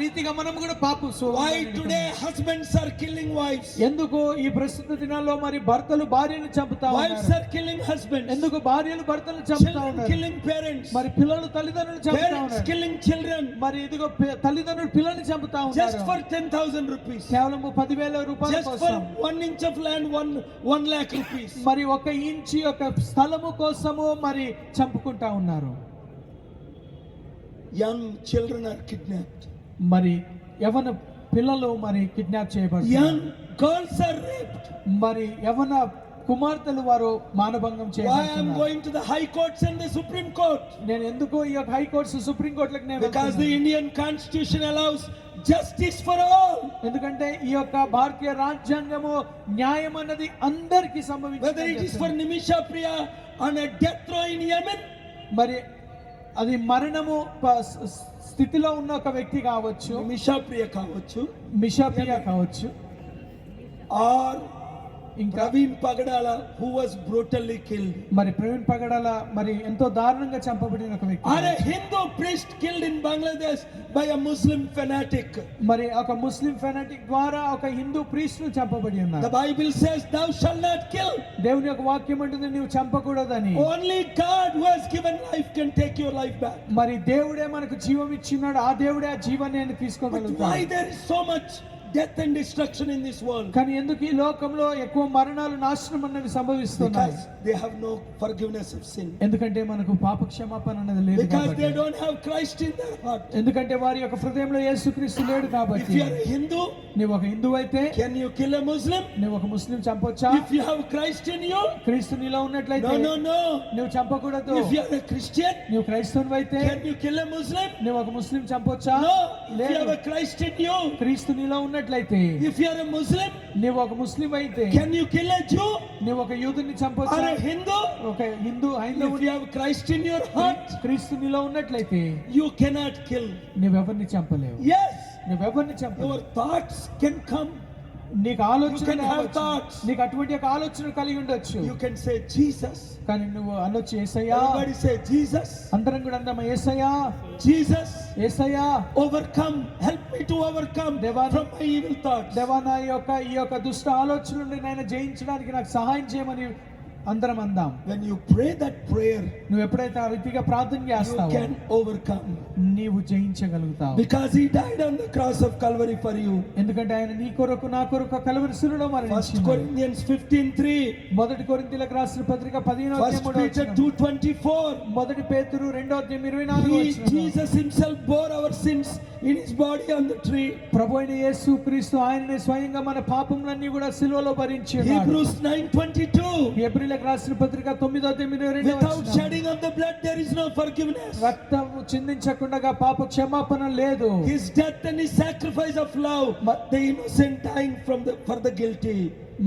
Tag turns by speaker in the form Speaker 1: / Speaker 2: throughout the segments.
Speaker 1: రీతిగా మనం కూడా పాపం
Speaker 2: why today husbands are killing wives
Speaker 1: ఎందుకు ఈ ప్రస్తుత దినాల్లో మరి భర్తలు భార్యను చంపుతా వైఫ్స్
Speaker 2: ఆర్ కిల్లింగ్ హస్బెండ్
Speaker 1: ఎందుకు భార్యలు భర్తలు చంపుతా ఉన్నారు?
Speaker 2: కిల్లింగ్ పేరెంట్స్
Speaker 1: మరి పిల్లలు తల్లిదండ్రులు చంపుతా ఉన్నారు?
Speaker 2: కిల్లింగ్ చిల్డ్రన్
Speaker 1: మరి ఇదిగో తల్లిదండ్రులు పిల్లల్ని చంపుతా ఉన్నారు.
Speaker 2: జస్ట్ ఫర్ 10000 రూపాయస్
Speaker 1: కేవలం 10000 రూపాయల
Speaker 2: కోసం just
Speaker 1: for
Speaker 2: 1 inch of land 1 1 lakh rupees
Speaker 1: మరి ఒక ఇంచ్ ఒక స్థలము కోసము మరి చంపుకుంటా ఉన్నారు.
Speaker 2: యంగ్ చిల్డ్రన్ ఆర్ కిడ్నాప్డ్
Speaker 1: మరి యవన పిల్లలు మరి కిడ్నాప్ చేయబడి
Speaker 2: యంగ్ గర్ల్స్ ఆర్ రేప్డ్
Speaker 1: మరి యవన కుమార్తెలు వారు మానభంగం చేయాలి
Speaker 2: going to the high courts and the supreme court
Speaker 1: నేను ఎందుకు ఈ హై కోర్ట్స్ సుప్రీం కోర్టులకు నేను
Speaker 2: because
Speaker 1: the
Speaker 2: Indian constitution allows justice for all
Speaker 1: ఎందుకంటే ఈ యొక్క భారతీయ రాజ్యాంగము న్యాయం అన్నది అందరికి సంభవించింది
Speaker 2: it is for Nimisha Priya on a in Yemen
Speaker 1: మరి అది మరణము స్థితిలో ఉన్న ఒక వ్యక్తి కావచ్చు.
Speaker 2: Priya కావచ్చు.
Speaker 1: మిషాప్రియ కావచ్చు.
Speaker 2: or
Speaker 1: ఇంకా
Speaker 2: Praveen Pagadala who was brutally killed
Speaker 1: మరి ప్రవీణ్ పగడాల మరి ఎంతో దారుణంగా చంపబడిన ఒక వ్యక్తి.
Speaker 2: Hindu priest killed in Bangladesh by a Muslim fanatic
Speaker 1: మరి ఒక ముస్లిం ఫెనాటిక్ ద్వారా ఒక హిందూ ప్రిస్ట్ను చంపబడి ఉన్నారు.
Speaker 2: The Bible says thou shall kill
Speaker 1: దేవుని యొక్క వాక్యం అంటుంది నువ్వు చంపకూడదని.
Speaker 2: Only God who given life can take your life
Speaker 1: మరి దేవుడే మనకు జీవం ఇచ్చినాడు ఆ దేవుడే ఆ జీవాన్ని
Speaker 2: నేను
Speaker 1: తీసుకోగలుగుతాను?
Speaker 2: Why there so much death and destruction in this world?
Speaker 1: కానీ ఎందుకు ఈ లోకంలో ఎక్కువ మరణాలు నాశనం అన్నవి సంభవిస్తున్నాయి
Speaker 2: Because they have no forgiveness of sin.
Speaker 1: ఎందుకంటే మనకు పాప క్షమాపణ అనేది లేదు
Speaker 2: Because they don't have Christ in their heart.
Speaker 1: ఎందుకంటే వారి యొక్క హృదయంలో యేసుక్రీస్తు లేడు
Speaker 2: If
Speaker 1: కాబట్టి
Speaker 2: you are a Hindu,
Speaker 1: నువ్వు ఒక హిందూ అయితే
Speaker 2: can you kill a Muslim?
Speaker 1: నువ్వు ఒక ముస్లిం చంపొచ్చా
Speaker 2: If you have Christ in you?
Speaker 1: క్రీస్తు నీలో ఉన్నట్లయితే
Speaker 2: No, no, no.
Speaker 1: నువ్వు చంపకూడదు
Speaker 2: If you are a Christian,
Speaker 1: నువ్వు క్రైస్తవుని అయితే
Speaker 2: can you kill a Muslim?
Speaker 1: నువ్వు ఒక ముస్లిం చంపొచ్చా
Speaker 2: No. If you have a Christ in you,
Speaker 1: క్రీస్తు నీలో ఉన్నట్లయితే
Speaker 2: చేసినట్లయితే if you are a
Speaker 1: Muslim నీవు ఒక ముస్లిం అయితే
Speaker 2: can you kill a Jew
Speaker 1: నీవు ఒక యూదుని చంపొచ్చు?
Speaker 2: ఆర్ హిందూ
Speaker 1: ఒక హిందూ హైందవ
Speaker 2: you have Christ in your heart
Speaker 1: క్రీస్తు నీలో ఉన్నట్లయితే
Speaker 2: యు కెనాట్ కిల్
Speaker 1: నీవు ఎవరిని చంపలేవు?
Speaker 2: Yes.
Speaker 1: నీవు ఎవరిని చంపలేవు?
Speaker 2: యువర్ థాట్స్ కెన్ కమ్
Speaker 1: నీకు ఆలోచన నీకు అటువంటి ఆలోచన కలిగి ఉండొచ్చు.
Speaker 2: యు కెన్ సే జీసస్
Speaker 1: కానీ నువ్వు ఆలోచన ఏసయ్యా. అందరం కూడా అందమ ఏసయ్యా.
Speaker 2: Jesus
Speaker 1: Yesayya.
Speaker 2: Overcome help me to overcome
Speaker 1: Devan-
Speaker 2: from my evil thoughts.
Speaker 1: దేవా నా యొక్క ఈ యొక్క దుష్ట ఆలోచన నుండి నాయన జయించడానికి నాకు సహాయం చేయమని అందరం అందాం
Speaker 2: When you pray that prayer,
Speaker 1: నువ్వు ఎప్పుడైతే ఆ రీతిగా ప్రార్థన
Speaker 2: you
Speaker 1: చేస్తావో
Speaker 2: can overcome.
Speaker 1: నీవు జయించగలుగుతావు
Speaker 2: Because he died on the cross of Calvary for you.
Speaker 1: ఎందుకంటే ఆయన నీ కొరకు నా కొరకు కలవరిశిలో
Speaker 2: First
Speaker 1: మరణించాడు
Speaker 2: Corinthians 15
Speaker 1: మొదటి కొరింథీలకు రాసిన పత్రిక పదిహేనో
Speaker 2: First Peter 2.24
Speaker 1: మొదటి పేతురు రెండో అధ్యాయం ఇరవై నాలుగు
Speaker 2: He, Jesus himself bore our sins in his body on the tree.
Speaker 1: ప్రభు అయిన యేసు క్రీస్తు ఆయననే స్వయంగా మన పాపములన్నీ కూడా సిలువలో భరించి.
Speaker 2: Hebrews 9.22
Speaker 1: ఏప్రిల్కి రాసిన పత్రిక తొమ్మిదో అధ్యాయం ఇరవై రెండో
Speaker 2: Without
Speaker 1: వచనం.
Speaker 2: shedding of the blood there is no forgiveness.
Speaker 1: రక్తము చిందించకుండా పాప క్షమాపణ లేదు
Speaker 2: His death and his sacrifice of love, the innocent dying from the for the guilty.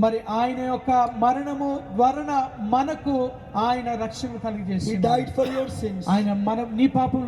Speaker 1: మరి ఆయన యొక్క మరణము వలన మనకు ఆయన రక్షణ కలిగజేసి
Speaker 2: died for your sins.
Speaker 1: ఆయన మన నీ పాపం